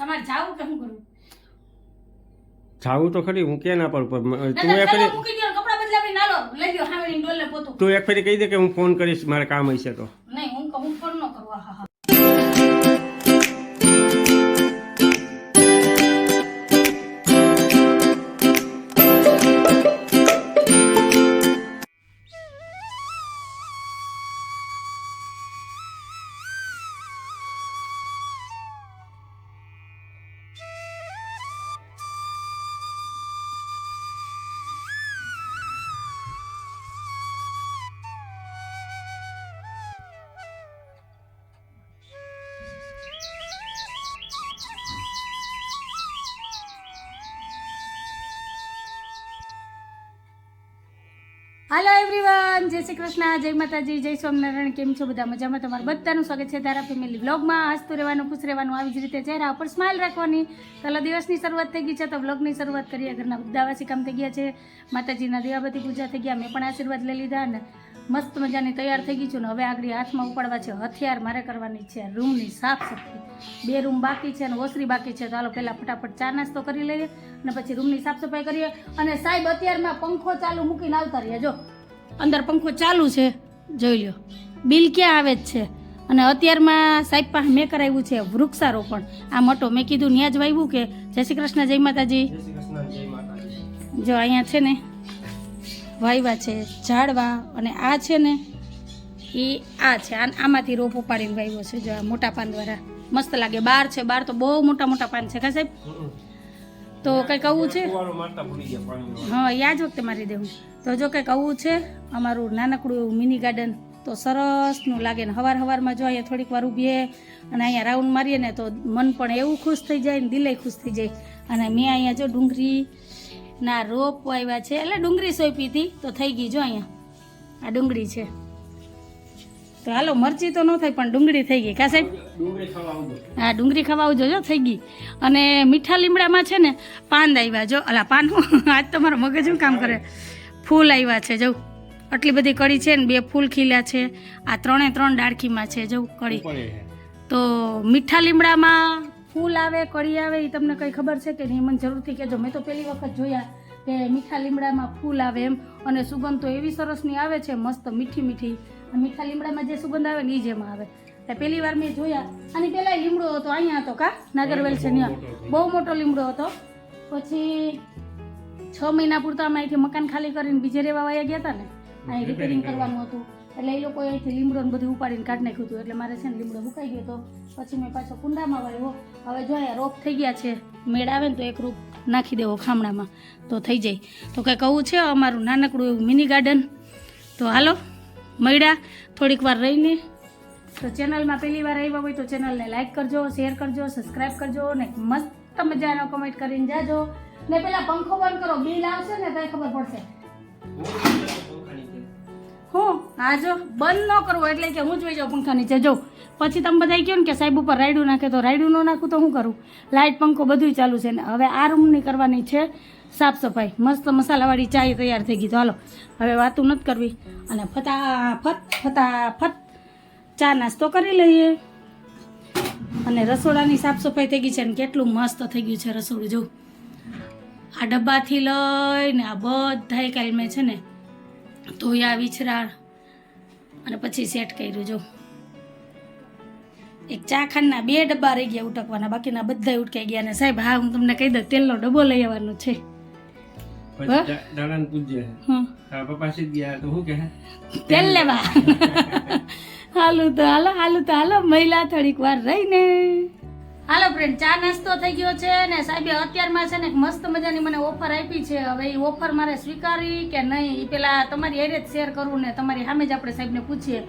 તમારે જાવું કે શું કરવું? જાવું તો ખરી હું કે ના પડું પણ તું એક ફેરી કપડા બદલાવી ના લો લઈ ગયો હા ડોલ ને પોતું. તું એક ફેરી કહી દે કે હું ફોન કરીશ મારે કામ હશે તો. હાલો એવરીવન જય શ્રી કૃષ્ણ, જય માતાજી, જય સ્વામિનારાયણ, કેમ છો બધા? મજામાં તમારું બધાનું સ્વાગત છે તારા ફેમિલી વ્લોગમાં. હસતું રહેવાનું, ખુશ રહેવાનું, આવી જ રીતે ચહેરા ઉપર સ્માઇલ રાખવાની. ચાલો દિવસની શરૂઆત થઈ ગઈ છે, તો વ્લોગની શરૂઆત કરીએ. ઘરના બધા કામ થઈ ગયા છે. માતાજીના દેવાબતી પૂજા થઈ ગયા, મેં પણ આશીર્વાદ લઈ લીધા અને મસ્ત મજાની તૈયાર થઈ ગઈ છું ને હવે આગળ હાથમાં ઉપાડવા છે. હથિયાર મારે કરવાની છે. રૂમની સાફ સફાઈ બે રૂમ બાકી છે અને ઓસરી બાકી છે. તો હાલો પહેલાં ફટાફટ ચા નાસ્તો કરી લઈએ અને પછી રૂમની સાફ સફાઈ કરીએ. અને સાહેબ અત્યારમાં પંખો ચાલુ મૂકીને આવતા રહીએ જો અંદર પંખો ચાલુ છે. જોઈ લ્યો. બિલ ક્યાં આવે જ છે? અને અત્યારમાં સાહેબ પાસે મેં કરાવ્યું છે વૃક્ષારોપણ. આ મોટો મેં કીધું ન્યાજ વાવ્યું કે? જય શ્રી કૃષ્ણ જય માતાજી. જો અહીંયા છે ને વાયવા છે ઝાડવા અને આ છે ને એ આ છે. આ આમાંથી રોપ ઉપાડીને વાવ્યો છે જો મોટા પાન દ્વારા. મસ્ત લાગે. બાર છે. બાર તો બહુ મોટા મોટા પાન છે કા સાહેબ? તો કંઈક આવું છે? હા યાદ વખતે મારી દેવું. તો જો કંઈક આવું છે અમારું નાનકડું એવું મિની ગાર્ડન તો સરસનું લાગે ને. હવાર હવારમાં જો અહીંયા થોડીક વાર ઊભીએ અને અહીંયા રાઉન્ડ મારીએ ને તો મન પણ એવું ખુશ થઈ જાય ને દિલે ખુશ થઈ જાય. અને મેં અહીંયા જો ડુંગળી ના રોપ વાવ્યા છે. એટલે ડુંગળી સોંપી હતી તો થઈ ગઈ જો અહીંયા. આ ડુંગળી છે. તો હાલો મરચી તો ન થાય પણ ડુંગળી થઈ ગઈ. કા સાહેબ? હા ડુંગળી ખાવા આવજો જો થઈ ગઈ. અને મીઠા લીમડામાં છે ને પાન આવ્યા. જો અલા પાન આજ તમારો મગજ શું કામ કરે? ફૂલ આવ્યા છે જવું આટલી બધી કળી છે ને બે ફૂલ ખીલ્યા છે. આ ત્રણે ત્રણ ડાળખીમાં છે જવું કળી. તો મીઠા લીમડામાં ફૂલ આવે કળી આવે એ તમને કંઈ ખબર છે કે નહીં? મને જરૂરથી કહેજો. મેં તો પહેલી વખત જોયા કે મીઠા લીમડામાં ફૂલ આવે એમ. અને સુગંધ તો એવી સરસની આવે છે મસ્ત મીઠી મીઠી. મીઠા લીમડામાં જે સુગંધ આવે ને એ જ એમાં આવે. એટલે પહેલી વાર મેં જોયા. અને પહેલાં લીમડો હતો અહીંયા હતો કા? નાગરવેલ છે ત્યાં. બહુ મોટો લીમડો હતો. પછી છ મહિના પૂરતા અમે અહીંથી મકાન ખાલી કરીને બીજે રહેવા વાયા ગયા હતા ને. અહીં રિપેરિંગ કરવાનું હતું. એટલે એ લોકોએ અહીંથી લીમડો ને બધું ઉપાડીને કાઢી નાખ્યું હતું. એટલે મારે છે ને લીમડો મુકાઈ ગયો હતો પછી મેં પાછો કુંડામાં વાવ્યો હવે જો અહીંયા રોપ થઈ ગયા છે. મેળ આવે ને તો એક રોપ નાખી દેવો ખામણામાં. તો થઈ જાય. તો કંઈક કહું છે અમારું નાનકડું એવું મિની ગાર્ડન તો હાલો, મળ્યા. થોડીક વાર રહીને. તો ચેનલમાં પહેલી વાર આવ્યા હોય તો ચેનલને લાઇક કરજો શેર કરજો સબસ્ક્રાઈબ કરજો ને મસ્ત મજાનો કમેન્ટ કરીને જાજો. ને પેલા પંખો બંધ કરો. બિલ આવશે ને તો ખબર પડશે. હું હા જો બંધ ન કરવો એટલે કે હું જોઈ જાઉં પંખા નીચે. જાઉં પછી તમે બધા કહો ને કે સાહેબ ઉપર રાયડું નાખે તો રાયડું ન નાખું તો શું કરું? લાઇટ, પંખો બધું ચાલુ છે ને હવે આ રૂમની કરવાની છે સાફ સફાઈ. મસ્ત મસાલાવાળી ચાય તૈયાર થઈ ગઈ તો હાલો, હવે વાતું નથી કરવી. અને ફટાફટ ફટાફટ ચા નાસ્તો કરી લઈએ. અને રસોડાની સાફ સફાઈ થઈ ગઈ છે ને કેટલું મસ્ત થઈ ગયું છે રસોડું. જો, આ ડબ્બાથી લઈને આ બધા કાલ મેં છે ને ધોયા વિછરાળ અને પછી સેટ કર્યું જો. એક ચા ખાંડના બે ડબ્બા રહી ગયા ઉટકવાના બાકીના બધા ઉટકાઈ ગયા ને સાહેબ હા હું તમને કહી દઉં તેલનો ડબ્બો લઈ આવવાનો છે. તેલ લેવા. હાલું તો હાલો હાલું તો હાલો મહિલા થોડીક વાર રહીને. હાલો ફ્રેન્ડ ચા નાસ્તો થઈ ગયો છે ને સાહેબે અત્યારમાં છે ને મસ્ત મજાની મને ઓફર આપી છે. હવે એ ઓફર મારે સ્વીકારી કે નહીં એ પેલા તમારી એરે જ શેર કરવું ને તમારી સામે જ આપણે સાહેબને પૂછીએ.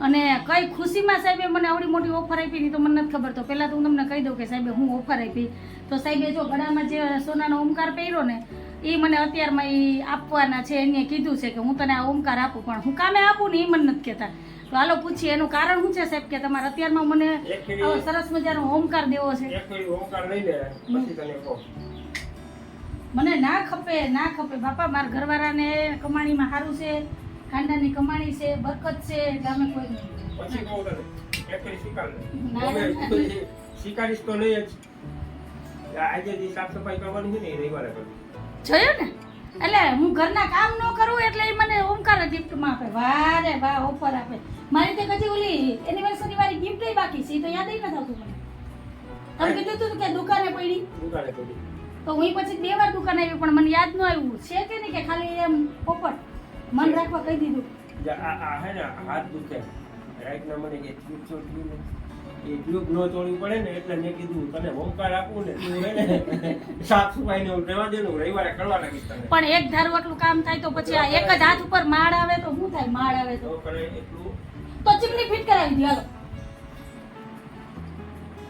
અને કઈ ખુશીમાં સાહેબે મને આવડી મોટી ઓફર આપી નહીં તો મને નથી ખબર. તો પહેલાં તો હું તમને કહી દઉં કે સાહેબે હું ઓફર આપી. તો સાહેબે જો ગળામાં જે સોનાનો ઓમકાર પહેર્યો ને એ મને અત્યારમાં એ આપવાના છે એને કીધું છે કે હું તને આ ઓમકાર આપું પણ હું કામે આપું ને એ મને નથી કહેતા. તો હાલો પૂછીએ એનું કારણ શું છે સાહેબ કે તમારે અત્યારમાં મને આવો સરસ મજાનો ઓમકાર દેવો છે. ઓમકાર લઈ લે પછી તને કહું. મને ના ખપે ના ખપે. બાપા મારા ઘરવાળાને કમાણીમાં સારું છે ખાંડાની કમાણી છે બરકત છે એટલે અમે કોઈ સ્વીકારીશ તો નહીં જ. આજે સાફ સફાઈ કરવાની છે ને રવિવારે કરવી. જોયું ને? એટલે હું ઘરના કામ ન કરું એટલે એ મને ઓમકાર ગિફ્ટમાં આપે. વારે વાહ ઓફર આપે. મારી તો કદી ઓલી એનિવર્સરી વાળી ગિફ્ટ બાકી છે એ તો યાદ નથી આવતું મને. તમે કીધું હતું કે દુકાને પડી. દુકાને તો હું પછી બે વાર દુકાને આવી પણ મને યાદ ન આવ્યું. છે કે નહીં કે ખાલી એમ ઓપર મન રાખવા કહી દીધું. આ હે ને હાથ દુખે. રાઈટના મને કે ચોટવી ને એ ટ્યુબ ન ચોળવી પડે ને એટલે મેં કીધું તને હોમકાર આપું ને તું ને સાફ સફાઈ ને રહેવા દે રવિવારે કરવા લાગી તને. પણ એક ધારું એટલું કામ થાય તો પછી આ એક જ હાથ ઉપર માળ આવે તો શું થાય? માળ આવે તો. તો ચીમની ફિટ કરાવી દે હાલો.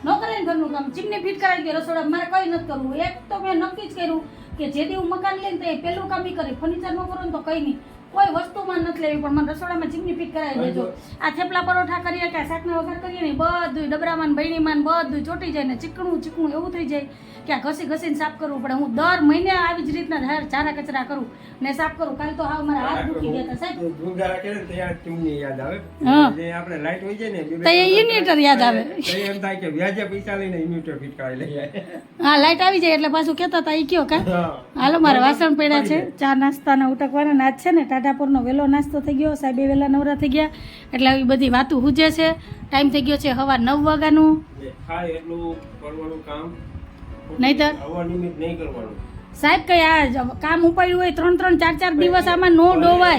ન કરે ઘરનું કામ. ચીમની ફિટ કરાવી દે રસોડા મારે કઈ નથી કરવું. એક તો મેં નક્કી જ કર્યું કે જે દી હું મકાન લઈને તો એ પેલું કામ કરે. ફર્નિચર ન કરો ને તો કઈ નહીં. કોઈ વસ્તુમાં નથી લેવી પણ મને રસોડામાં ચીકની ફિટ કરાવી દેજો. આ થેપલા પરોઠા કરીએ કે શાકના વઘાર કરીએ ને બધું ડબરામાં ને બૈણીમાં બધું ચોટી જાય ને ચીકણું ચીકણું એવું થઈ જાય કે આ ઘસી ઘસીને સાફ કરવું પડે. હું દર મહિને આવી જ રીતના ચારા કચરા કરું ને સાફ કરું. કાલે તો હાવ મારા હાથ દુખી ગયા હતા સાહેબ. રાખે ને ત્યાં ચીમની યાદ આવે. હા. જે આપણે લાઈટ હોય છે ને તો એ ઇન્વર્ટર યાદ આવે. એમ થાય કે વ્યાજે પૈસા લઈને ઇન્વર્ટર ફિટ કરાવી લઈએ. હા લાઈટ આવી જાય એટલે પાછું કહેતા હતા એ કયો કા? હાલો મારા વાસણ પડ્યા છે. ચા નાસ્તાના ઉટકવાના નાચ છે ને ટાટાપુરનો વહેલો નાસ્તો થઈ ગયો સાહેબે વહેલા નવરા થઈ ગયા. એટલે આવી બધી વાતું હુજે છે. ટાઈમ થઈ ગયો છે હવા નવ વાગ્યાનું. નહીંતર? સાહેબ કઈ આ કામ ઉપાડ્યું હોય ત્રણ ત્રણ ચાર ચાર દિવસ આમાં નો ડોવાય.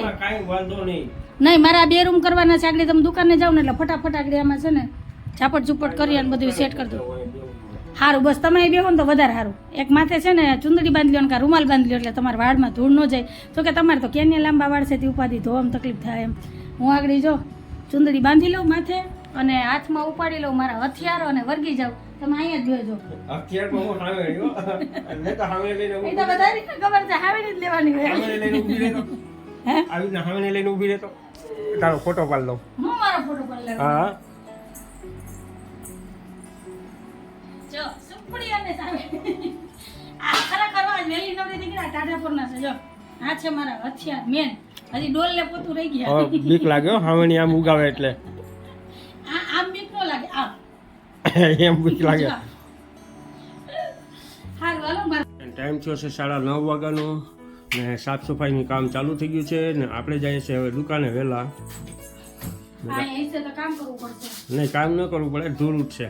નહીં. મારા બે રૂમ કરવાના છે. આગળ તમે દુકાને જાવ ને એટલે ફટાફટ આગળ આમાં છે ને ઝાપટ ઝુપટ કરી અને બધું સેટ કરી દો. સારું બસ તમે એ બેહો ને તો વધારે સારું એક માથે છે ને ચુંદડી બાંધી લ્યો ને કાં રૂમાલ બાંધી એટલે તમારા વાળમાં ધૂળ ન જાય. તો કે તમારે તો કેન્ય લાંબા વાળ છે તે ઉપાધિ ધોવામાં તકલીફ થાય એમ. હું આગળ જો ચુંદડી બાંધી લઉં માથે અને હાથમાં ઉપાડી લઉં મારા હથિયારો અને વર્ગી જાઉં. તમે અહીંયા જ બેહજો અત્યારે તો હું. સામે રહ્યો મેં તો સામે લઈને એ તો બધાને ખબર છે હાવીને જ લેવાની હોય. સામે લઈને ઊભી રહેતો. હે? આવી રીતના સામે લઈને ઊભી રહેતો. તારો ફોટો પાડ લઉં. હું મારો ફોટો પાડ લઉં? હા. જો સુપડી અને સામે. આ ખરા કરવા વેલી નવરી દીકરા ટાઢાપુરના છે જો. આ છે મારા હથિયાર મેન. હજી ડોલ ને પોતું રહી ગયા. બીક લાગે હાવણી આમ ઉગાવે એટલે. આ આમ બીક નો લાગે આ. એમ બીક લાગે. ટાઈમ થયો છે સાડા નવ વાગ્યાનો ને સાફ સફાઈનું કામ ચાલુ થઈ ગયું છે ને આપણે જઈએ છીએ હવે દુકાને વહેલા. આ અહીં છે તો કામ કરવું પડશે. નહીં કામ ન કરવું પડે ધૂળ ઉઠશે.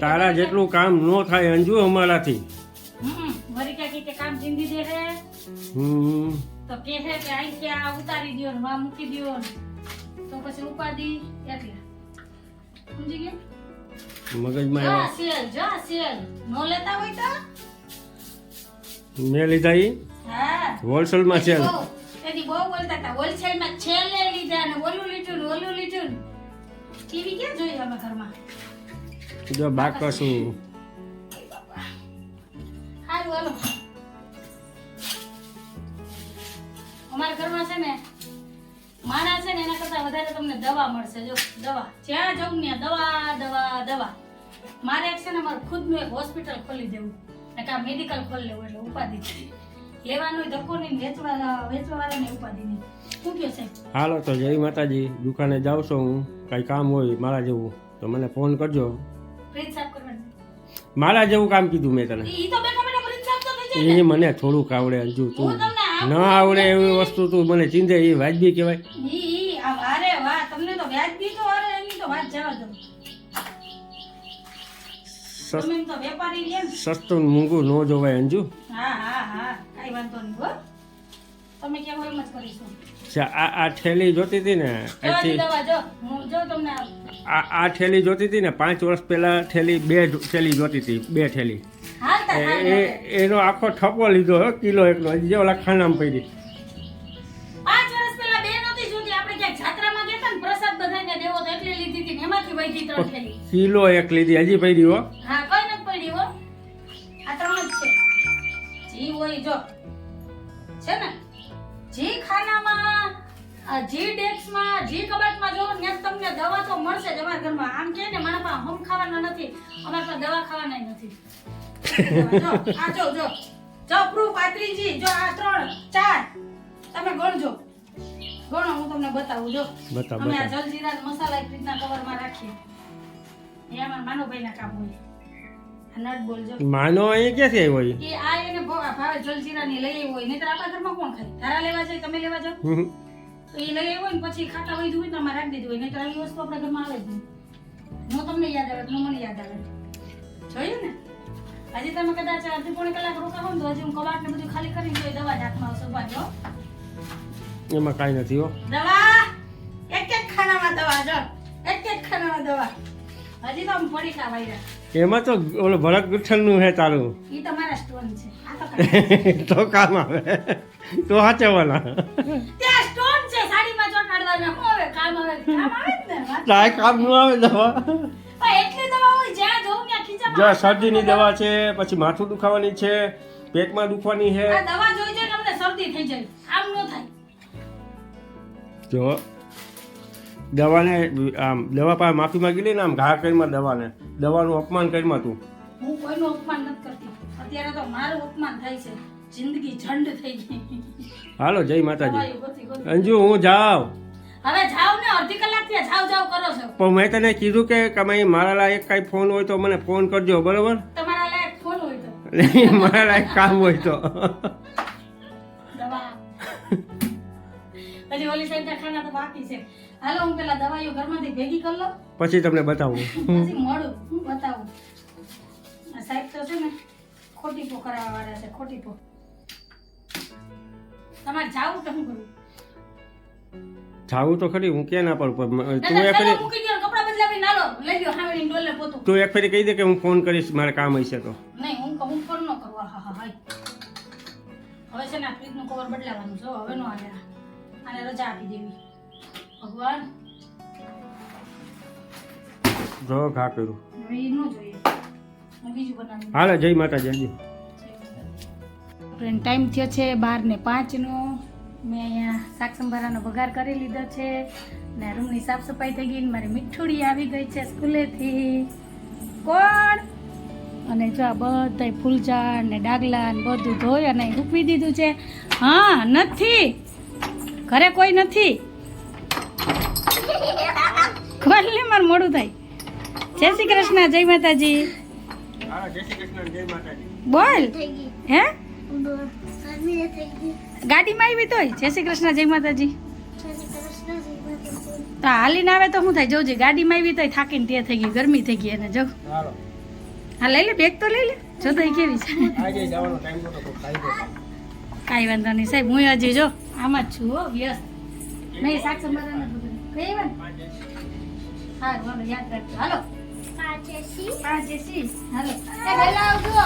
તારા જેટલું કામ ન થાય અંજુ અમારાથી. હમ વળી કે કામ ચીંધી દે હે. હમ. તો કે છે કે અહીં કે આ ઉતારી દ્યો ને વા મૂકી દ્યો તો પછી ઉપાધિ એટલે. સમજી ગયા મગજમાં જા સેલ જા સેલ નો લેતા હોય તો? મેં લીધા ઈ? હા. હોલસેલમાં છે બહુ એની બહુ બોલતા હતા. હોલસેલમાં છેલ્લે લીધા ને ઓલું લીધું ને ઓલું લીધું ટીવી ક્યાં જોઈ અમે ઘરમાં? જો બાકસું સારું હાલો. અમારા ઘરમાં છે ને માણા છે ને એના કરતા વધારે તમને દવા મળશે. જો દવા. જ્યાં જવું ને દવા દવા દવા. મારે એક છે ને મારું ખુદનું એક હોસ્પિટલ ખોલી દેવું. ને કાં મેડિકલ ખોલી લેવું એટલે ઉપાધિ લેવાનો ધક્કો નહીં વેચવા વેચવા ઉપાધિ નહીં શું કહો સાહેબ? હાલો તો જય માતાજી. દુકાને જાઉં છું હું. કાંઈ કામ હોય મારા જેવું તો મને ફોન કરજો. ફ્રીજ સાફ કરવાની. મારા જેવું કામ કીધું મેં તને. ઈ તો બેઠા બેઠા ફ્રીજ સાફ તો થઈ એ મને થોડુંક આવડે અંજુ તું. ન આવડે એવી વસ્તુ તું મને ચિંધે એ વાજબી કહેવાય. ઈ ઈ આ અરે વાહ તમને તો વ્યાજબી તો અરે એની તો વાત જવા દો. સસ- તમે એમ તો વેપારી લે ને સસ્તું મોંઘું ન જોવાય અંજુ હા હા હા. કઈ વાંધો નહીં હો. તમે કેમ એમ જ કરીશું. આ આ થેલી જોતી હતી ને અહીંથી? દવા જો. હું જો તમને આ આ થેલી જોતી હતી ને પાંચ વર્ષ પહેલા થેલી બે થેલી જોતી હતી બે થેલી. એ એ- એનો આખો ઠપો લીધો હો કિલો એકનો. હજી ઓલા ખાનામાં પડી. કિલો એક લીધી હજી પડી જોતી જી ડેસ્કમાં જી કબાટમાં જો ને તમને દવા તો મળશે જ અમારા ઘરમાં. આમ કે ને મારા પાસે હમ ખાવાના નથી. અમારા પાસે દવા ખાવાના નથી. જો આ જો જો. જો પ્રૂફ આત્રીજી જો આ ત્રણ ચાર. તમે ગણજો. ગણો હું તમને બતાવું જો. બતાવ અમે આ જલજીરા મસાલા એક રીતના કવરમાં રાખીએ. એ અમારા માનવભાઈના કામ હોય. આ નટ બોલ જો. માનો અહીંયા ક્યાંથી આવ્યો એ? એ આ એને ભાવ- ભાવે જલજીરા ની લઈ આવ્યો હોય. નહીતર આપણા ઘરમાં કોણ ખાય? તારા લેવા જાય તમે લેવા જાઓ. તો એ લઈ આવ્યો ને પછી ખાટા વૈધું હોય તો અમારે રાખી દીધું હોય. નહીં તો આવી વસ્તુ આપણા ઘરમાં આવે જ નહીં. હું તમને યાદ આવે તો મને યાદ આવે. જોયું ને? હજી તમે કદાચ અડધી પોણી કલાક રોકાવો ને તો હજી હું કબાટ ને બધું ખાલી કરી દઉં દવા જ હાથમાં ઊભા રહ્યો. એમાં કાંઈ નથી હો. દવા? એક એક ખાનામાં દવા જો. એક એક ખાનામાં દવા. હજી તો આમ પડી ખાવાઈ રહ્યા એમાં તો ઓલો ભરત ગુઠ્ઠણનું હે તારું. ઈ તમારા સ્ટોન છે. આ તો. કામ આવે. તો સાચવવાના ત્યાં સ્ટોન છે સાડીમાં ચોંટાડવાના શું હવે કામ કામ ને આવે દવા. પણ એટલી દવા હોય જ્યાં શરદીની દવા છે પછી માથું દુખાવાની છે પેટમાં દુખવાની છે. દવા જોઈ જોઈને અમને શરદી થઈ જાય. આમ ન થાય. જો દવાને આમ દવા પાસે માફી માંગી લે ને આમ ઘા કરીમાં દવાને. દવાનું અપમાન કરીમાં તું. હું કોઈનું અપમાન નથી કરતી. અત્યારે તો મારું અપમાન થાય છે. જિંદગી ઝંડ થઈ ગઈ. હાલો જય માતાજી. અંજુ હું જાઉં. હવે જાવ ને અડધી કલાકથી જાવ જાવ કરો છો. પણ મેં તને કીધું કે કમાઈ મારા લાયક કઈ ફોન હોય તો મને ફોન કરજો બરોબર? તમારા લાયક ફોન હોય તો. મારા લાયક કામ હોય તો. પછી ઓલી સાઈડ ખાના તો બાકી છે. હાલો હું પેલા દવાઈઓ ઘરમાંથી ભેગી કરી લઉં. પછી તમને બતાવું. પછી મળું હું બતાવું. આ સાહેબ તો છે ને ખોટી પો કરાવવા વાળા છે ખોટી પો તમારે જાવું તો હું કરવું જાવું તો ખરી હું ક્યાં ના પડું? તું ના, એક ફેરી ને તું એક ફેરી કહી દે કે હું ફોન કરીશ મારે કામ હશે તો. નહીં હું કહું હું ફોન ન કરવા હા હા હવે છે ને આ ફ્રીજનું કવર બદલાવાનું છે હવે નો આને આને રજા આપી દેવી. ભગવાન. જો ઘા કર્યું. હવે ઈ ન જોઈએ. બીજું હાલો જય માતાજી ફ્રેન્ડ ટાઈમ થયો છે બાર ને પાંચનો. મેં અહીંયા શાક સંભારાનો વઘાર કરી લીધો છે ને રૂમની સાફ સફાઈ થઈ ગઈ ને મારી મીઠુડી આવી ગઈ છે સ્કૂલેથી. કોણ? અને જો આ બધાય ફૂલઝાડ ને ડાગલા ને બધું ધોઈ અને મૂકવી દીધું છે. હા નથી. ઘરે કોઈ નથી. કોણ મારું મોડું થાય. જય શ્રી કૃષ્ણ જય માતાજી. બોલ. હે? થઈ શ્રી ગાડીમાં આવી તોય? જય શ્રી કૃષ્ણ જય માતાજી. તો હાલીને આવે તો શું થાય? જોજે ગાડીમાં આવી તોય થાકીને તે થઈ ગઈ ગરમી થઈ ગઈ અને જો. હાલો. હા લઈ લે બેગ તો લઈ લે. જો તો કેવી છે. આજે જવાનો ટાઈમ તો કોઈ વાંધો નહીં. સાહેબ હું હજી જો આમાં જ છું હો વ્યસ્ત. નહીં શાક સંભાળવાનું બધું કઈ વાત હા બોલો યાદ રાખજો. હાલો. પાંચ એસી. હાલો. એ વહેલા આવજો.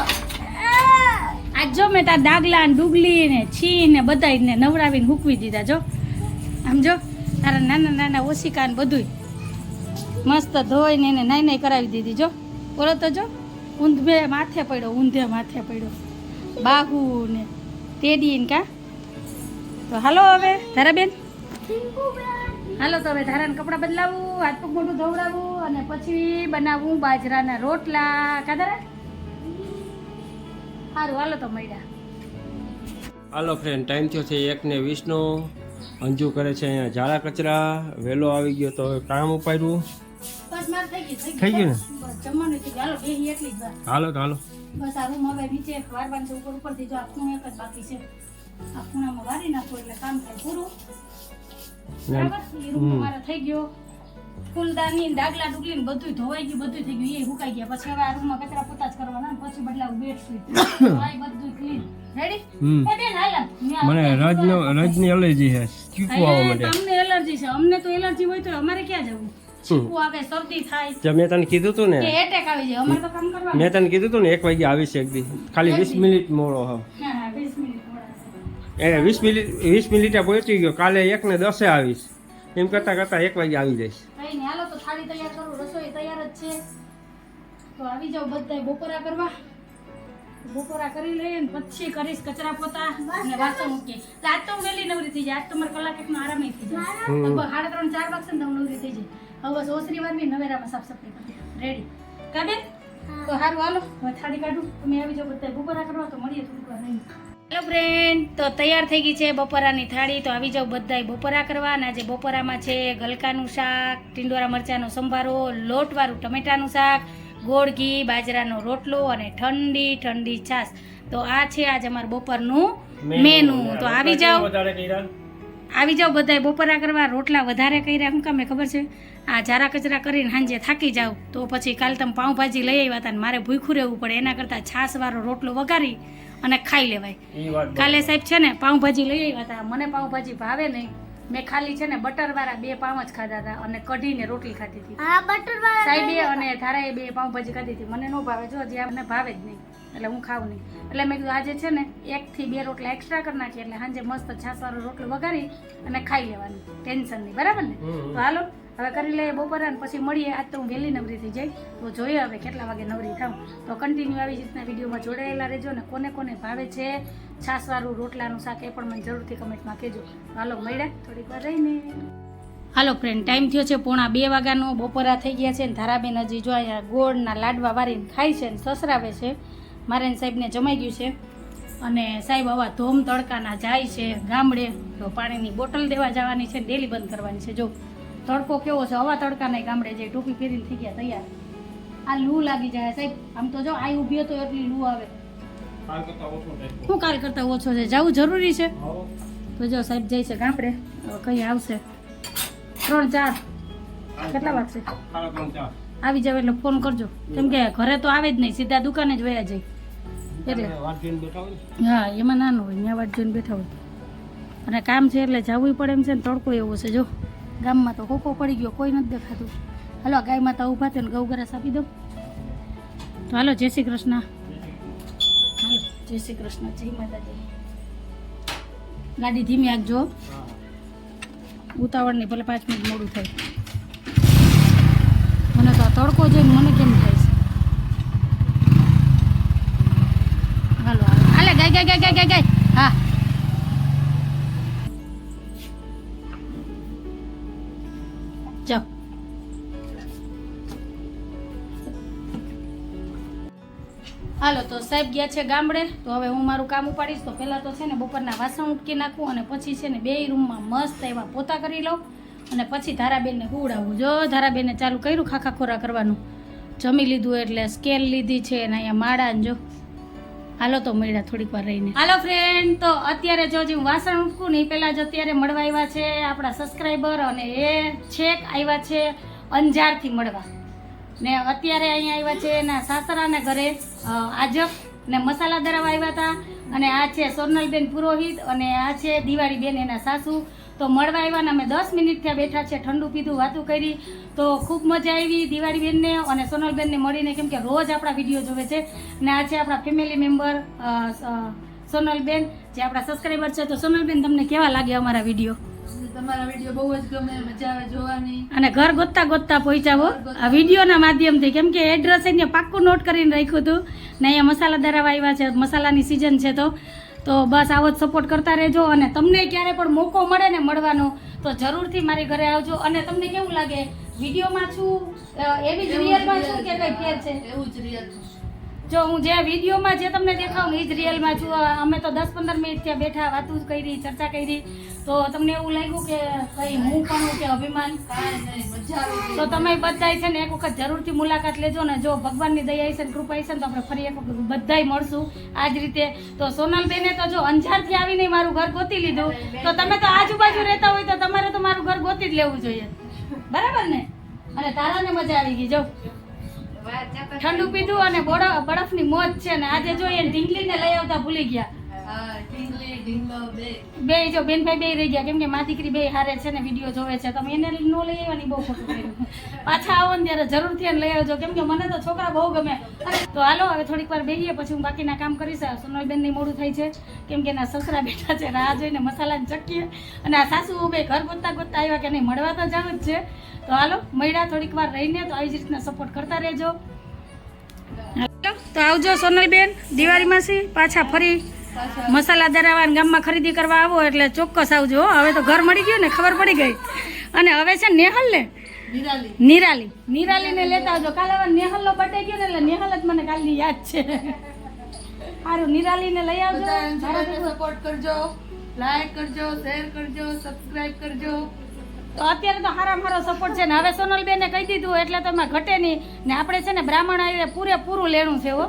આજ જો મેં તાર ડાગલા ને ડુગલી ને છી ને બધા ને નવડાવીને મૂકવી દીધા, જો. આમ જો, તારા નાના નાના ઓશિકા ને બધુંય મસ્ત ધોઈને એને નાઈ નાઈ કરાવી દીધી, જો. બોલો તો જો ઊંધે માથે પડ્યો, ઊંધે માથે પડ્યો. બાહુ ને તેડી ને કા. તો હાલો હવે, ધારાબેન. હાલો તો હવે ધારાને કપડાં બદલાવું હાથ પગ મોઢું ધોવડાવું અને પછી બનાવું બાજરાના રોટલા. કાદરા સારું હાલો તો મળ્યા હાલો ફ્રેન્ડ ટાઈમ થયો છે એક ને વીસનો અંજુ કરે છે અહીંયા ઝાડા કચરા વહેલો આવી ગયો તો કામ ઉપાડ્યું. થઈ ગયું ને? હાલો તો હાલો. બસ આ રૂમ હવે નીચે વારવાનું છે ઉપર ઉપરથી જો આ એક જ બાકી છે. આ ખૂણામાં વારી નાખો એટલે કામ થાય પૂરું. બરાબર? એ રૂમ. મારો થઈ ગયો. ફૂલદાની ડાગલા ડુગલી ને બધું ધોવાઈ ગયું બધું થઈ ગયું એ હુકાઈ ગયા. પછી હવે આ રૂમમાં કચરા પોતા જ કરવાના ને પછી બદલાવું બેડશીટ આ બધું ક્લીન રેડી. મને રજનો રજની એલર્જી છે. ચીકુ આવવા માટે તમને એલર્જી છે. અમને તો એલર્જી હોય તો અમારે ક્યાં જવું? આવે મેં તને કીધું તું ને એટેક આવી જાય. અમારે તો કામ કરવાનું. મેં તને કીધું તું ને એક વાગે આવીશ એક દી. ખાલી વીસ મિનિટ મોડો હા એ વીસ મિનિટ વીસ મિનિટે પહોંચી ગયો. કાલે એક ને દસે આવીશ. એમ કરતાં કરતાં એક વાગે આવી જઈશ. કઈ નહીં હાલો તો થાળી તૈયાર કરું રસોઈ તૈયાર જ છે. તો આવી જાઓ બધા બપોરા કરવા. બપોરા કરી લઈએ ને પછી કરીશ કચરા પોતા અને વાસણ મૂકીએ. તો આજ તો વહેલી નવરી થઈ જાય આજ તો મારે કલાક એકનો આરામ થઈ જાય. સાડા ત્રણ ચાર વાગશે ને તો નવરી થઈ જાય. હવે બસ વાર વારની નવેરામાં સાફ સફાઈ કરી રેડી કાબેન તો સારું હાલો હવે થાળી કાઢું. તમે આવી જાઓ બધા બપોરા કરવા તો મળીએ થોડીક વાર રહીને હેલો ફ્રેન્ડ તો તૈયાર થઈ ગઈ છે બપોરાની થાળી. તો આવી જાવ બધાય બપોરા કરવા. અને આજે બપોરામાં છે ગલકાનું શાક ટીંડોરા મરચાંનો સંભારો લોટવાળું ટમેટાનું શાક ગોળ ઘી બાજરાનો રોટલો અને ઠંડી ઠંડી છાશ. તો આ છે આજે અમારું બપોરનું મેનુ. તો આવી જાવ આવી જાવ બધાય બપોરા કરવા. રોટલા વધારે કર્યા. શું કામે ખબર છે? આ જારા કચરા કરીને સાંજે થાકી જાવ તો પછી કાલ તમે પાઉંભાજી લઈ આવ્યા હતા ને મારે ભૂખું રહેવું પડે. એના કરતાં છાશવાળો રોટલો વઘારી અને ખાઈ લેવાય. કાલે સાહેબ છે ને પાઉંભાજી લઈ આવ્યા હતા. મને પાઉંભાજી ભાવે નહીં. મેં ખાલી છે ને બટરવાળા બે પાઉં જ ખાધા હતા અને કઢીને રોટલી ખાધી હતી. સાહેબે અને ધારાએ બે પાઉંભાજી ખાધી હતી. મને ન ભાવે. જો હજી મને ભાવે જ નહીં. એટલે હું ખાઉં નહીં. એટલે મેં કીધું આજે છે ને એકથી બે રોટલા એક્સ્ટ્રા કરી નાખીએ એટલે સાંજે મસ્ત છાસવાળો રોટલો વગાડી અને ખાઈ લેવાનું. ટેન્શન નહીં. બરાબર ને? તો હાલો. હવે કરી લઈએ બપોરા અને પછી મળીએ. આજ તો હું વહેલી નવરી થઈ જાય. તો જોઈએ હવે કેટલા વાગે નવરી થાઉં. તો કન્ટિન્યુ આવી રીતના વિડીયોમાં જોડાયેલા રહેજો ને કોને કોને ભાવે છે, છાસવાળું રોટલાનું શાક એ પણ મને જરૂરથી કમેન્ટમાં કહેજો. હાલો, મળ્યા. થોડીક વાર રહીને. હાલો ફ્રેન્ડ ટાઈમ થયો છે પોણા બે વાગ્યાનો. બપોરા થઈ ગયા છે ને ધારાબેન હજી જો અહીંયા ગોળના લાડવા વારીને ખાય છે ને સસરાવે છે. મારે સાહેબને જમાઈ ગયું છે. અને સાહેબ આવા ધોમ તડકાના જાય છે ગામડે. તો પાણીની બોટલ દેવા જવાની છે ડેલી બંધ કરવાની છે. જો તડકો કેવો છે? હવા નહીં ગામડે જે ટોપી પહેરીને થઈ ગયા તૈયાર. આ લૂ લાગી જાય સાહેબ. આમ તો જો આ ઊભી હતો એટલી લૂ આવે. શું કાલ કરતાં ઓછો છે? જવું જરૂરી છે? તો જો સાહેબ જાય છે ગામડે. કઈ આવશે? ત્રણ ચાર. કેટલા વાગશે? આવી જાવ એટલે ફોન કરજો. કેમ કે ઘરે તો આવે જ નહીં. સીધા દુકાને જ વયા જાય. એટલે. હા એમાં નાનું હોય ત્યાં વાટ જોઈને બેઠા હોય. અને કામ છે એટલે જવું પડે એમ છે ને તડકો એવો છે જો. ગામમાં તો હોકો પડી ગયો, કોઈ નથી દેખાતું. હાલો ગાય માતા ઊભા થયો ગૌ ગ્રાસ આપી દો તો હાલો, જય શ્રી કૃષ્ણ. હાલો, જય શ્રી કૃષ્ણ, જય માતાજી. ગાડી ધીમી હા. ઉતાવળ નહીં ભલે પાંચ મિનિટ મોડું થાય. મને તો આ તડકો જોઈને મને કેમ થાય છે? હાલો. હાલે, ગાય ગાય ગાય ગાય ગાય ગાય. હાલો, તો સાહેબ ગયા છે ગામડે, તો હવે હું મારું કામ ઉપાડીશ. તો પહેલાં તો છે ને બપોરના વાસણ ઉટકી નાખું અને પછી છે ને બે રૂમમાં મસ્ત એવા પોતા કરી લઉં અને પછી ધારાબેનને હુવડાવું. જો ધારાબેનને ચાલુ કર્યું ખાખા ખોરા કરવાનું. જમી લીધું એટલે સ્કેલ લીધી છે અને અહીંયા માળા જો. હાલો, તો મળ્યા થોડીક વાર રહીને. હાલો ફ્રેન્ડ તો અત્યારે જો જે હું વાસણ ઉટકું ને પહેલાં જ અત્યારે મળવા આવ્યા છે આપણા સબસ્ક્રાઈબર અને એ છેક આવ્યા છે અંજારથી મળવા. ને અત્યારે અહીંયા આવ્યા છે એના સાસરાના ઘરે આજબ ને મસાલા દરાવા આવ્યા હતા. અને આ છે સોનલબેન પુરોહિત અને આ છે દિવાળીબેન એના સાસુ. તો મળવા આવ્યા ને અમે દસ મિનિટ ત્યાં બેઠા છે, ઠંડુ પીધું, વાતું કરી. તો ખૂબ મજા આવી દિવાળીબેનને અને સોનલબેનને મળીને, કેમ કે રોજ આપણા વીડિયો જોવે છે. ને આ છે આપણા ફેમિલી મેમ્બર સોનલબેન, જે આપણા સબસ્ક્રાઈબર છે. તો સોનલબેન, તમને કેવા લાગે અમારા વીડિયો? તમારા વીડિયો બહુ જ ગમે મજા આવે જોવાની. અને ઘર ગોતતા ગોતતા પહોંચ્યા હો. આ વિડીયોના માધ્યમથી કેમ કે એડ્રેસ એને પાક્કું નોટ કરીને રાખ્યું હતું. ને અહીંયા મસાલા દરાવા આવ્યા છે મસાલાની સિઝન છે તો. તો બસ આવો જ સપોર્ટ કરતા રહેજો અને તમને ક્યારે પણ મોકો મળે ને મળવાનો તો જરૂરથી મારી ઘરે આવજો. અને તમને કેવું લાગે? વિડીયોમાં છું એવી જ રિયલમાં છું કે કંઈ ફેર છે? એવું જ રિયલ જો હું જે વિડીયોમાં જે તમને દેખાઉં ને એ જ રિયલમાં છું અમે તો દસ પંદર મિનિટ ત્યાં બેઠા વાતું કરી, ચર્ચા કરી. તો તમને એવું લાગ્યું કે કઈ હું પણ કે અભિમાન? તો તમે બધાય છે ને એક વખત જરૂરથી મુલાકાત લેજો ને જો ભગવાનની દયા છે ને કૃપા હશે ને તો આપણે ફરી એક વખત બધાય મળશું આ જ રીતે. તો સોનલબેને તો જો અંજારથી આવીને મારું ઘર ગોતી લીધું. તો તમે તો આજુબાજુ રહેતા હોય તો તમારે તો મારું ઘર ગોતી જ લેવું જોઈએ. બરાબર ને? અને તારાને મજા આવી ગઈ, જો. ઠંડુ પીધું અને બરફ બરફની મોજ છે ને આજે જોઈએ ઢીંગલીને લઈ આવતા ભૂલી ગયા. ઢીંગલી ઢીંગલો બે. જો બેનભાઈ બે રહી ગયા. કેમ કે મા દીકરી બે હારે છે ને વીડિયો જોવે છે. તમે એને ન લઈ આવવાની બહુ ખોટું પાછા આવો ને ત્યારે જરૂરથી લઈ આવજો. કેમ કે મને તો છોકરા બહુ ગમે. તો હાલો, હવે થોડીક વાર બેહીએ, પછી હું બાકીના કામ કરીશ. સોનલબેનની મોડું થાય છે, કેમ કે એના સસરા બેઠા છે, રાહ જોઈને મસાલાને ચક્કીએ અને આ સાસુ બે ઘર ગોતતા ગોતતા આવ્યા કે નહીં, મળવા તો જાવ જ છે. તો હાલો, મળ્યા થોડીક વાર રહીને, તો આવી જ રીતના સપોર્ટ કરતા રહેજો. તો આવજો સોનલબેન દિવાળી માસી પાછા ફરી મસાલા દરાવા ગામમાં ખરીદી કરવા આવો, એટલે ચોક્કસ આવજો. હવે તો ઘર મળી ગયું ને, ખબર પડી ગઈ. અને હવે છે નેહલ ને નિરાલી. નિરાલી. નિરાલી ને લેતા આવજો. કાલે હવે નેહલ નો બર્થડે ગયો ને એટલે નેહલ જ મને કાલની યાદ છે. સારું નિરાલીને લઈ આવજો. સપોર્ટ કરજો. લાઈક કરજો શેર કરજો સબસ્ક્રાઇબ કરજો. તો અત્યારે તો હારા મારો સપોર્ટ છે ને હવે સોનલબેને કહી દીધું એટલે તો તમે ઘટે નહીં. ને આપણે છે ને બ્રાહ્મણ આવીને પૂરેપૂરું લેણું છે હો.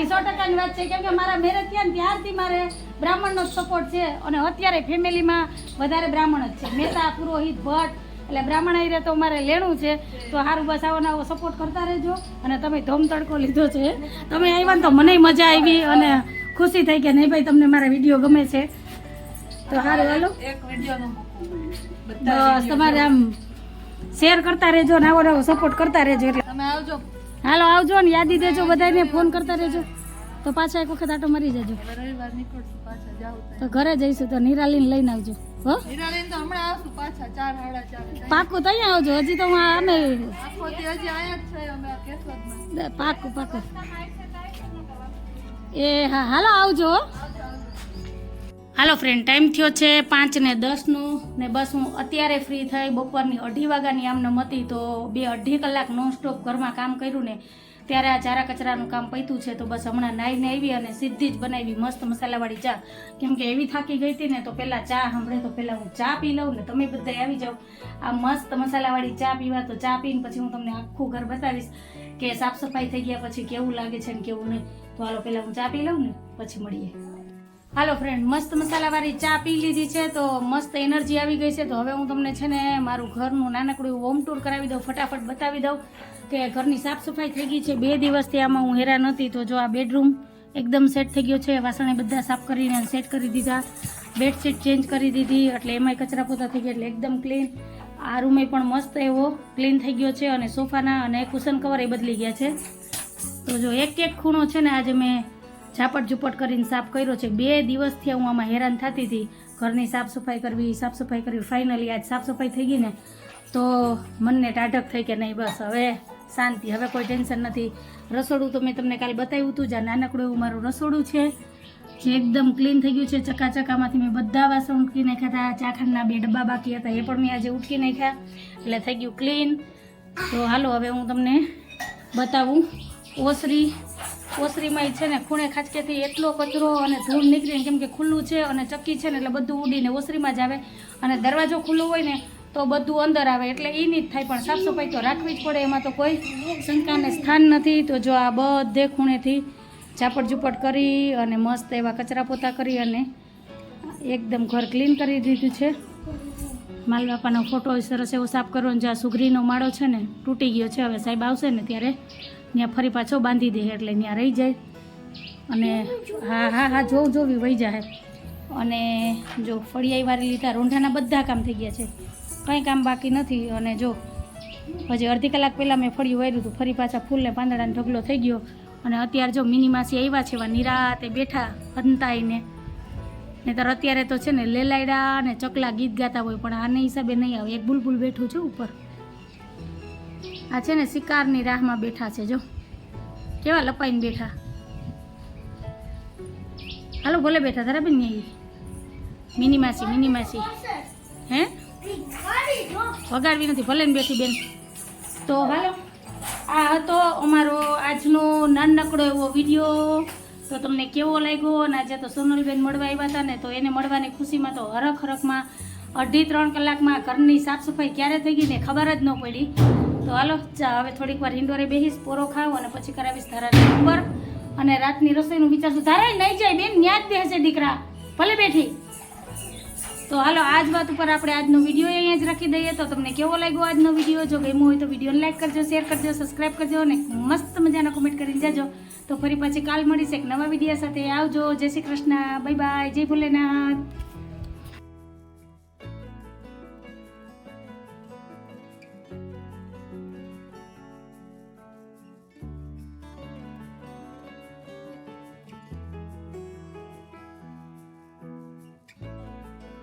એ સો ટકાની વાત છે. કેમ કે મારા મેરેજ થયા ને ત્યારથી મારે બ્રાહ્મણનો જ સપોર્ટ છે. અને અત્યારે ફેમિલીમાં વધારે બ્રાહ્મણ જ છે. મહેતા પુરોહિત ભટ્ટ એટલે બ્રાહ્મણ આવીને તો મારે લેણું છે તો સારું બસ આવો આવો સપોર્ટ કરતા રહેજો. અને તમે ધોમ તડકો લીધો છે. તમે આવ્યા ને તો મને મજા આવી અને ખુશી થઈ કે નહીં ભાઈ તમને મારા વીડિયો ગમે છે. તો સારું હાલો. બસ તમારે આમ શેર કરતા રહેજો ને આવો સપોર્ટ કરતા રહેજો એટલે. તમે આવજો. હાલો આવજો ને યાદી દેજો બધાને ફોન કરતા રહેજો. તો પાછા એક વખત આટો મરી જજો. રવિવાર નીકળશું પાછા જાવ તો ઘરે જઈશું તો નિરાલીને લઈને આવજો હો? નિરાલીને તો હમણાં આવશું પાછા ચાર સાડા ચાર પાકું તો આવજો હજી તો હું અમે આખો હજી અહીંયા જ છે અમે કેશોદમાં. પાકું પાકું. એ હા હાલો આવજો હાલો ફ્રેન્ડ ટાઈમ થયો છે પાંચ ને દસનો ને બસ હું અત્યારે ફ્રી થઈ. બપોરની અઢી વાગ્યાની આમને હતી તો બે અઢી કલાક નોન સ્ટોપ ઘરમાં કામ કર્યું ને. ત્યારે આ ચારા કચરાનું કામ પૈતું છે, તો બસ હમણાં નાઈને આવી અને સીધી જ બનાવી મસ્ત મસાલાવાળી ચા. કેમ કે એવી થાકી ગઈ હતી ને, તો પહેલાં ચા સાંભળે, તો પહેલાં હું ચા પી લઉં ને તમે બધા આવી જાઓ. આ મસ્ત મસાલાવાળી ચા પીવા, તો ચા પીને પછી હું તમને આખું ઘર બતાવીશ કે સાફ સફાઈ થઈ ગયા પછી કેવું લાગે છે ને કેવું નહીં. તો હાલો પહેલાં હું ચા પી લઉં ને, પછી મળીએ. હાલો ફ્રેન્ડ મસ્ત મસાલાવાળી ચા પી લીધી છે, તો મસ્ત એનર્જી આવી ગઈ છે, તો હવે હું તમને છે ને મારું ઘરનું નાનકડું હોમ ટૂર કરાવી દઉં, ફટાફટ બતાવી દઉં કે ઘરની સાફ સફાઈ થઈ ગઈ છે. બે દિવસથી આમાં હું હેરાન હતી, તો જો આ બેડરૂમ એકદમ સેટ થઈ ગયો છે, વાસણે બધા સાફ કરીને સેટ કરી દીધા. બેડશીટ ચેન્જ કરી દીધી, એટલે એમાંય કચરા પોતા થઈ ગયા, એટલે એકદમ ક્લીન આ રૂમે પણ મસ્ત એવો ક્લીન થઈ ગયો છે અને સોફાના અને કુશન કવર એ બદલી ગયા છે. તો જો એક એક ખૂણો છે ને આજે મેં ઝાપટ ઝુપટ કરીને સાફ કર્યો છે. બે દિવસથી હું આમાં હેરાન થતી હતી. ઘરની સાફ સફાઈ કરવી સાફ સફાઈ કરવી. ફાઇનલી આજ સાફ સફાઈ થઈ ગઈ ને, તો મનને ટાઢક થઈ કે નહીં, બસ હવે શાંતિ. હવે કોઈ ટેન્શન નથી. રસોડું તો મેં તમને કાલે બતાવ્યું હતું, જ્યાં નાનકડું એવું મારું રસોડું છે, જે એકદમ ક્લીન થઈ ગયું છે. ચકાચકામાંથી મેં બધા વાસણ ઉટકી નાખ્યા હતા. ચાખંડના બે ડબ્બા બાકી હતા, એ પણ મેં આજે ઉટકી નાખ્યા. એટલે થઈ ગયું ક્લીન તો હાલો, હવે હું તમને બતાવું ઓસરી ઓસરીમાં છે ને ખૂણે ખાંચકેથી એટલો કચરો અને ધૂળ નીકળીને કેમ કે ખુલ્લું છે અને ચક્કી છે ને એટલે બધું ઉડીને ઓસરીમાં જ આવે. અને દરવાજો ખુલ્લો હોય ને તો બધું અંદર આવે. એટલે એ નહીં જ થાય, પણ સાફ સફાઈ તો રાખવી જ પડે. એમાં તો કોઈ શંકાને સ્થાન નથી. તો જો આ બધે ખૂણેથી ઝાપટ ઝુપટ કરી અને મસ્ત એવા કચરા પોતા કરી અને એકદમ ઘર ક્લીન કરી દીધું છે. માલ બાપાનો ફોટો સરસ એવો સાફ કરવો ને જ્યાં સુઘરીનો માળો છે ને તૂટી ગયો છે. હવે સાહેબ આવશે ને ત્યારે ત્યાં ફરી પાછો બાંધી દે એટલે ત્યાં રહી જાય. અને હા હા હા જોવું જોવી વહી જાય અને જો ફળિયાઈ વારી લીધા, રોંઢાના બધા કામ થઈ ગયા છે. કંઈ કામ બાકી નથી. અને જો, હજી અડધી કલાક પહેલાં મેં ફળિયું વાર્યું હતું. ફરી પાછા ફૂલને પાંદડાનો ઢગલો થઈ ગયો. અને અત્યારે જો મિની માસી આવ્યા છે, એવા નિરાતે બેઠા હંતાઈને. નહીતર અત્યારે તો છે ને લેલાયડા અને ચકલા ગીત ગાતા હોય, પણ આને હિસાબે નહીં આવે. એક બુલબુલ બેઠું છે ઉપર. આ છે ને શિકારની રાહમાં બેઠા છે, જો. કેવા લપાઈને બેઠા? હાલો, ભલે બેઠા, તારા બેન નહીં મિની માસી મિની માસી હે? વગાડવી નથી, ભલે ને બેઠી બેન. તો હાલો, આ હતો અમારો આજનો નાનકડો એવો વીડિયો. તો તમને કેવો લાગ્યો? અને આજે તો સોનલબેન મળવા આવ્યા હતા ને, તો એને મળવાની ખુશીમાં તો હરખ હરખમાં અઢી ત્રણ કલાકમાં ઘરની સાફ સફાઈ ક્યારે થઈ ગઈ ને ખબર જ ન પડી. તો હાલો, ચા હવે થોડીક વાર ઇન્ડોરે બેહીશ, પોરો ખાવ અને પછી કરાવીશ ધારાની નંબર અને રાતની રસોઈનું વિચારશું. ધારાય નહીં જાય બેન ન્યા જ બેસે દીકરા. ભલે બેઠી. તો હાલો, આજ વાત ઉપર આપણે આજનો વીડિયો અહીંયા જ રાખી દઈએ. તો તમને કેવો લાગ્યો આજનો વીડિયો? જો ગમ્યો હોય તો વિડીયોને લાઈક કરજો, શેર કરજો સબસ્ક્રાઈબ કરજો અને મસ્ત મજાના કોમેન્ટ કરીને જાજો. તો ફરી પાછી કાલ મળીશ એક નવા વીડિયો સાથે. આવજો. જય શ્રી કૃષ્ણ. Bye bye. જય ભોલેનાથ.